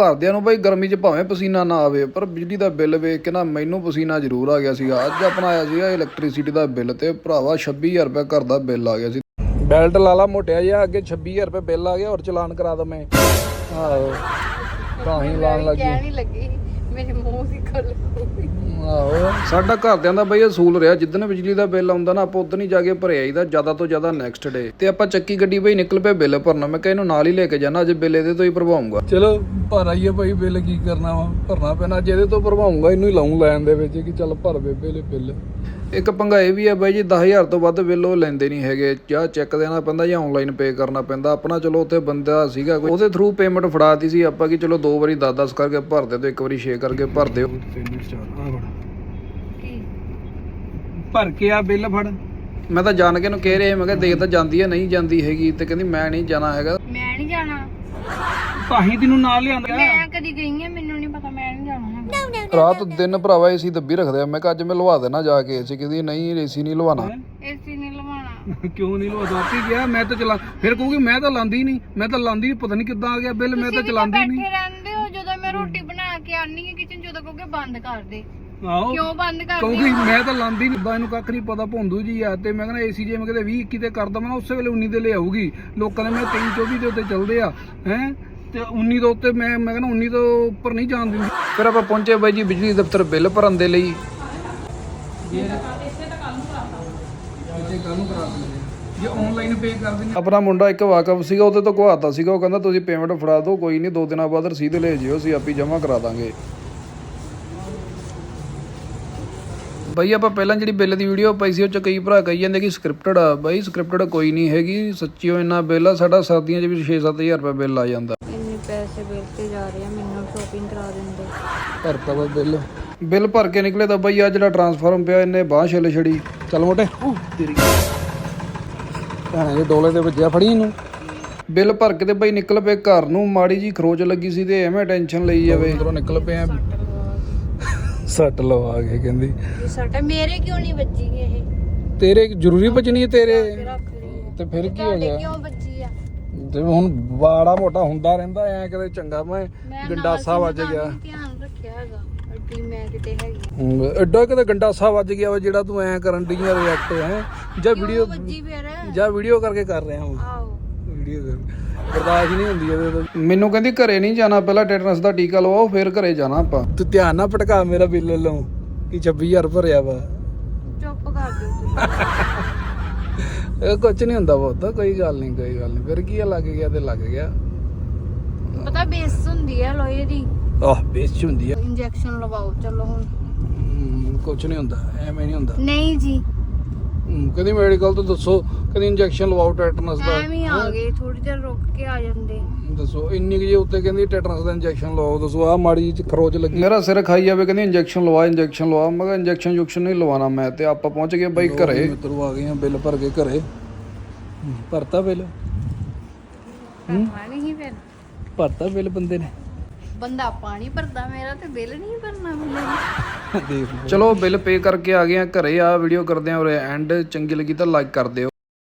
ਘਰਦਿਆਂ ਨੂੰ ਬਈ ਗਰਮੀ 'ਚ ਭਾਵੇਂ ਪਸੀਨਾ ਨਾ ਆਵੇ ਪਰ ਬਿਜਲੀ ਦਾ ਬਿੱਲ ਵੇਖ ਕੇ ਨਾ ਮੈਨੂੰ ਪਸੀਨਾ ਜ਼ਰੂਰ ਆ ਗਿਆ ਸੀਗਾ। ਅੱਜ ਆਪਣਾ ਆਇਆ ਸੀਗਾ ਇਲੈਕਟ੍ਰਿਸਿਟੀ ਦਾ ਬਿੱਲ ਤੇ ਭਰਾਵਾ 26000 ਰੁਪਏ ਘਰ ਦਾ ਬਿੱਲ ਆ ਗਿਆ ਸੀ। ਬੈਲਟ ਲਾ ਲਾ ਮੋਟਿਆ ਜਿਹਾ ਅੱਗੇ 26000 ਰੁਪਏ ਬਿੱਲ ਆ ਗਿਆ ਹੋਰ ਚਲਾਨ ਕਰਾ ਦਵੇਂ ਆਹੋ ਤਾਂ ਹੀ ਲਾਣ ਲੱਗੀ ਕਹਿ ਨਹੀਂ ਲੱਗੀ। ਮੇਰੇ ਮੂੰਹ ਦੀ ਗੱਲ ਹੋਈ। ਆਹੋ ਸਾਡਾ ਘਰਦਿਆਂ ਦਾ ਬਈ ਅਸੂਲ ਰਿਹਾ ਜਿੱਦਣ ਬਿਜਲੀ ਦਾ ਬਿੱਲ ਆਉਂਦਾ ਨਾ ਆਪਾਂ ਉਦੋਂ ਹੀ ਜਾ ਕੇ ਭਰਿਆ ਆਈਦਾ ਜ਼ਿਆਦਾ ਤੋਂ ਜ਼ਿਆਦਾ ਨੈਕਸਟ ਡੇ ਤੇ ਆਪਾਂ ਚੱਕੀ ਗੱਡੀ ਬਈ ਨਿਕਲ ਪਏ ਬਿੱਲ ਭਰਨਾ ਮੈਂ ਕਿਹਾ ਇਹਨੂੰ ਨਾਲ ਹੀ ਲੈ ਕੇ ਜਾਣਾ ਅੱਜ ਬਿੱਲ ਇਹਦੇ ਤੋਂ ਹੀ ਭਰਵਾਉਂਗਾ। ਚਲੋ ਭਰ ਆਈਏ ਭਾਈ ਬਿੱਲ ਕੀ ਕਰਨਾ ਵਾ ਭਰਨਾ ਪੈਣਾ ਜਿਹਦੇ ਤੋਂ ਭਰਵਾਉਂਗਾ ਇਹਨੂੰ ਹੀ ਲਾਉਂ ਲੈਣ ਦੇ ਵਿੱਚ ਕਿ ਚੱਲ ਭਰ ਬੇਬੇ ਲੈ ਬਿੱਲ। ਇੱਕ ਪੰਗਾ ਇਹ ਵੀ ਹੈ ਬਾਈ ਜੀ 10000 ਤੋਂ ਵੱਧ ਬਿੱਲ ਉਹ ਲੈਂਦੇ ਨਹੀਂ ਹੈਗੇ। ਜਾਂ ਚੈੱਕ ਦੇਣਾ ਪੈਂਦਾ ਜਾਂ ਆਨਲਾਈਨ ਪੇ ਕਰਨਾ ਪੈਂਦਾ। ਆਪਣਾ ਚਲੋ ਉੱਥੇ ਬੰਦਾ ਸੀਗਾ ਕੋਈ ਉਹਦੇ ਥਰੂ ਪੇਮੈਂਟ ਫੜਾਤੀ ਸੀ ਆਪਾਂ ਕਿ ਚਲੋ ਦੋ ਵਾਰੀ 10-10 ਕਰਕੇ ਭਰ ਦੇ ਤੇ ਇੱਕ ਵਾਰੀ 6 ਕਰਕੇ ਭਰ ਦਿਓ। ਕੀ ਭਰ ਕੇ ਆ ਬਿੱਲ ਫੜ। ਮੈਂ ਤਾਂ ਜਾਣ ਕੇ ਨੂੰ ਕਹਿ ਰਿਹਾ ਮੈਂ ਕਿਹਾ ਦੇਖ ਤਾਂ ਜਾਂਦੀ ਹੈ ਨਹੀਂ ਜਾਂਦੀ ਹੈਗੀ ਤੇ ਕਹਿੰਦੀ ਮੈਂ ਨਹੀਂ ਜਾਣਾ ਹੈਗਾ। ਮੈਂ ਨਹੀਂ ਜਾਣਾ। ਭਾਹੀ ਤੈਨੂੰ ਨਾਲ ਲਿਆਂਦਾ। ਮੈਂ ਕਦੀ ਗਈ ਆ ਮੈਨੂੰ ਨਹੀਂ ਪਤਾ ਮੈਂ ਰਾਤ ਦਿਨ ਭਰਾਵਾ ਏਸੀ ਦੱਬੀ ਰੱਖਦੇ ਆ। ਮੈਂ ਕਿਹਾ ਅੱਜ ਮੈਂ ਲਵਾ ਦੇਣਾ ਜਾ ਕੇ ਏਸੀ ਕਹਿੰਦੀ ਨਹੀਂ ਏਸੀ ਨਹੀਂ ਲਵਾਣਾ ਏਸੀ ਨਹੀਂ ਲਵਾਉਣਾ। ਕਿਉਂ ਨਹੀਂ ਲਵਾ ਆਪੀ ਗਿਆ ਮੈਂ ਤਾਂ ਚਲਾ ਫਿਰ ਕਹੂਗੀ ਮੈਂ ਤਾਂ ਲਾਂਦੀ ਨਹੀਂ। ਮੈਂ ਤਾਂ ਲਾਂਦੀ ਪਤਾ ਨਹੀਂ ਕਿੱਦਾਂ ਆ ਗਿਆ ਬਿੱਲ ਮੈਂ ਤਾਂ ਚਲਾਂਦੀ ਨਹੀਂ ਬੈਠੇ ਰਹਿੰਦੇ ਹੋ ਜਦੋਂ ਮੈਂ ਰੋਟੀ ਬਣਾ ਕੇ ਆਨੀ ਹੈ ਕਿਚਨ ਜਦੋਂ ਕਹੋਗੇ ਬੰਦ ਕਰ ਦੇ। ਆਹੋ। ਕਿਉਂ ਬੰਦ ਕਰ ਕਹੂਗੀ ਮੈਂ ਤਾਂ ਲਾਂਦੀ ਨਹੀਂ ਇਦਾਂ ਇਹਨੂੰ ਕੱਖ ਨਹੀਂ ਪਤਾ ਭੌਂਦੂ ਜੀ ਆ ਤੇ ਮੈਂ ਕਹਿੰਦਾ ਏਸੀ ਜੇ ਮੈਂ ਕਿਤੇ 20 21 ਤੇ ਕਰ ਦਵਾਂ ਨਾ ਉਸੇ ਵੇਲੇ 19 ਦੇ ਲੈ ਆਊਗੀ। ਲੋਕਾਂ ਦੇ ਮੈਂ 23 24 ਦੇ ਉੱਤੇ ਚੱਲਦੇ ਆ। ਹੈ? ਤੇ 19 ਦੇ ਉੱਤੇ ਮੈਂ ਮੈਂ ਕਹਿੰਦਾ 19 ਤੋਂ ਉੱਪਰ ਨਹੀਂ ਜਾਣ ਦਿੰਦੀ। ਫਿਰ ਆਪਾਂ ਪਹੁੰਚੇ ਬਾਈ ਜੀ ਬਿਜਲੀ ਦਫ਼ਤਰ ਬਿੱਲ ਭਰਨ ਦੇ ਲਈ। ਜੇ ਆਨਲਾਈਨ ਪੇ ਕਰ ਦਿੰਦੇ ਆਪਣਾ ਮੁੰਡਾ ਇੱਕ ਵਾਕਫ ਸੀਗਾ, ਉਹਦੇ ਤੋਂ ਘਵਾਤਾ ਸੀਗਾ। ਉਹ ਕਹਿੰਦਾ, ਤੁਸੀਂ ਪੇਮੈਂਟ ਫੜਾ ਦਿਓ, ਕੋਈ ਨਹੀਂ, ਦੋ ਦਿਨਾਂ ਬਾਅਦ ਰਸੀਦ ਲੈ ਜਿਓ, ਅਸੀਂ ਆਪੀ ਜਮ੍ਹਾਂ ਕਰਾ ਦਾਂਗੇ। ਬਾਈ, ਆਪਾਂ ਪਹਿਲਾਂ ਜਿਹੜੀ ਬਿੱਲ ਦੀ ਵੀਡੀਓ ਪਾਈ ਸੀ, ਉਹ ਚ ਕਈ ਭਰਾ ਕਹੀ ਜਾਂਦੇ ਕਿ ਸਕ੍ਰਿਪਟਡ ਆ। ਬਾਈ ਸਕ੍ਰਿਪਟਡ ਕੋਈ ਨਹੀਂ ਹੈਗੀ, ਸੱਚੀਓ ਇੰਨਾ ਬਿੱਲ ਆ, ਸਾਡਾ ਸਰਦੀਆਂ 'ਚ ਵੀ 6-7000 ਰੁਪਏ ਬਿੱਲ ਆ ਜਾਂਦਾ ਇੰਨੇ ਪੈਸੇ ਬਿੱਲ ਤੇ ਜਾ ਰਹੇ ਆ ਮੈਨੂੰ ਸ਼ੋਪਿੰਗ ਕਰਾ ਦਿੰਦੇ। ਭਰਤਾ ਵਾ ਬਿੱਲ। ਬਿੱਲ ਭਰ ਕੇ ਨਿਕਲੇ ਤਾਂ ਬਈ ਆ ਜਿਹੜਾ ਟਰਾਂਸਫਾਰਮ ਪਿਆ ਇਹਨੇ ਬਾਹ ਛਿੱਲ ਛੜੀ। ਚੱਲ ਮੋਟੇ। ਤੇਰੀ ਭੈਣੇ ਦੇ ਡੋਲੇ ਤੇ ਵੱਜਿਆ ਫੜੀ ਇਹਨੂੰ। ਬਿੱਲ ਭਰ ਕੇ ਤੇ ਬਈ ਨਿਕਲ ਪਏ ਘਰ ਨੂੰ। ਮਾੜੀ ਜੀ ਖਰੋਚ ਲੱਗੀ ਸੀ ਤੇ ਐਵੇਂ ਟੈਨਸ਼ਨ ਲਈ ਜਾਵੇ। ਅੰਦਰੋਂ ਨਿਕਲ ਪਏ ਆ ਸੱਟ ਲਵਾ ਕੇ ਕਹਿੰਦੀ। ਸਾਡਾ ਮੇਰੇ ਕਿਉਂ ਨਹੀਂ ਵੱਜੀ ਇਹ? ਤੇਰੇ ਜ਼ਰੂਰੀ ਬਚਣੀ ਹੈ ਤੇਰੇ? ਤੇ ਫਿਰ ਕੀ ਹੋ ਗਿਆ? ਕਿਉਂ ਵੱਜੀ ਜਿਵੇਂ ਹੁਣ ਬਾੜਾ ਮੋਟਾ ਹੁੰਦਾ ਰਹਿੰਦਾ ਐ ਕਦੇ ਚੰਗਾ ਮੈਂ ਗੰਡਾਸਾ ਵੱਜ ਗਿਆ। ਧਿਆਨ ਰੱਖਿਆ ਹੈਗਾ ਅੱਡੀ ਮੈਂ ਕਿਤੇ ਹੈਗੀ ਐਡਾ ਕਿਤੇ ਗੰਡਾਸਾ ਵੱਜ ਗਿਆ ਵਾ ਜਿਹੜਾ ਤੂੰ ਐ ਕਰਨ ਦੀ ਆ ਰਿਐਕਟ ਹੈ? ਜਾਂ ਵੀਡੀਓ ਕਿਉਂ ਵੱਜੀ ਫਿਰ? ਜਾਂ ਵੀਡੀਓ ਕਰਕੇ ਕਰ ਰਿਹਾ ਹਾਂ ਆਓ ਵੀਡੀਓ ਕਰ। ਬਰਦਾਸ਼ਤ ਨਹੀਂ ਹੁੰਦੀ ਇਹਦੇ ਤੋਂ। ਮੈਨੂੰ ਕਹਿੰਦੀ ਘਰੇ ਨਹੀਂ ਜਾਣਾ ਪਹਿਲਾਂ ਟੈਟਨਸ ਦਾ ਟੀਕਾ ਲਵਾਓ ਫਿਰ ਘਰੇ ਜਾਣਾ ਆਪਾਂ। ਤੂੰ ਧਿਆਨ ਨਾਲ ਪਟਕਾ ਮੇਰਾ ਬਿੱਲ ਲਓ ਕਿ 26000 ਭਰਿਆ ਵਾ। ਚੁੱਪ ਕਰ ਦਿਓ ਇਹ ਕੁਝ ਨਹੀਂ ਹੁੰਦਾ ਬਹੁਤ ਕੋਈ ਗੱਲ ਨਹੀਂ ਕੋਈ ਗੱਲ ਨਹੀਂ। ਫਿਰ ਕੀ ਆ ਲੱਗ ਗਿਆ ਤੇ ਲੱਗ ਗਿਆ। ਪਤਾ ਬੇਸ ਹੁੰਦੀ ਹੈ ਲੋਹੇ ਦੀ। ਆਹ ਬੇਚ ਹੁੰਦੀ ਆ। ਇੰਜੈਕਸ਼ਨ ਲਵਾਓ ਚਲੋ ਹੁਣ। ਕੁਝ ਨਹੀਂ ਹੁੰਦਾ ਐਵੇਂ ਨਹੀਂ ਹੁੰਦਾ। ਨਹੀਂ ਜੀ। ਕਦੀ ਮੈਡੀਕਲ ਤੋਂ ਦੱਸੋ ਕਦੀ ਇੰਜੈਕਸ਼ਨ ਲਵਾਓ ਟੈਟਨਸ ਦਾ। ਐਵੇਂ ਆ ਗਏ ਥੋੜੀ ਦੇਰ ਰੁਕ ਕੇ ਆ ਜਾਂਦੇ। ਦੱਸੋ ਇੰਨੀ ਕੁ ਜੇ ਉੱਤੇ ਕਹਿੰਦੀ ਟੈਟਨਸ ਦਾ ਇੰਜੈਕਸ਼ਨ ਲਵਾਓ ਦੱਸੋ ਆ ਮਾੜੀ ਜਿਹੀ ਖਰੋਚ ਲੱਗੀ। ਮੇਰਾ ਸਿਰ ਖਾਈ ਜਾਵੇ ਕਹਿੰਦੀ ਇੰਜੈਕਸ਼ਨ ਲਵਾ ਇੰਜੈਕਸ਼ਨ ਲਵਾ। ਮੈਂ ਕਿਹਾ ਇੰਜੈਕਸ਼ਨ ਜੁਕਸ਼ਨ ਨਹੀਂ ਲਵਾਣਾ ਮੈਂ ਤੇ ਆਪਾਂ ਪਹੁੰਚ ਗਏ ਬਾਈ ਘਰੇ। ਮਿੱਤਰੋ ਆ ਗਏ ਆ ਬਿੱਲ ਭਰ ਕੇ ਘਰੇ। ਭਰਤਾ ਬਿੱਲ? ਕਰਨਾ ਨਹੀਂ ਫਿਰ। ਭਰਤਾ ਬਿੱਲ ਬੰਦੇ ਨੇ। ਬੰਦਾ ਪਾਣੀ ਭਰਦਾ ਮੇਰਾ ਤੇ ਬਿੱਲ ਨਹੀਂ ਭਰਨਾ ਮੈਨੂੰ। ਚਲੋ ਬਿੱਲ ਪੇ ਕਰਕੇ ਆ ਗਏ ਆ, ਘਰੇ ਆ ਵੀਡੀਓ ਕਰਦੇ ਆ ਔਰ ਐਂਡ ਚੰਗੀ ਲੱਗੀ ਤਾਂ ਲਾਈਕ ਕਰ ਦਿਓ।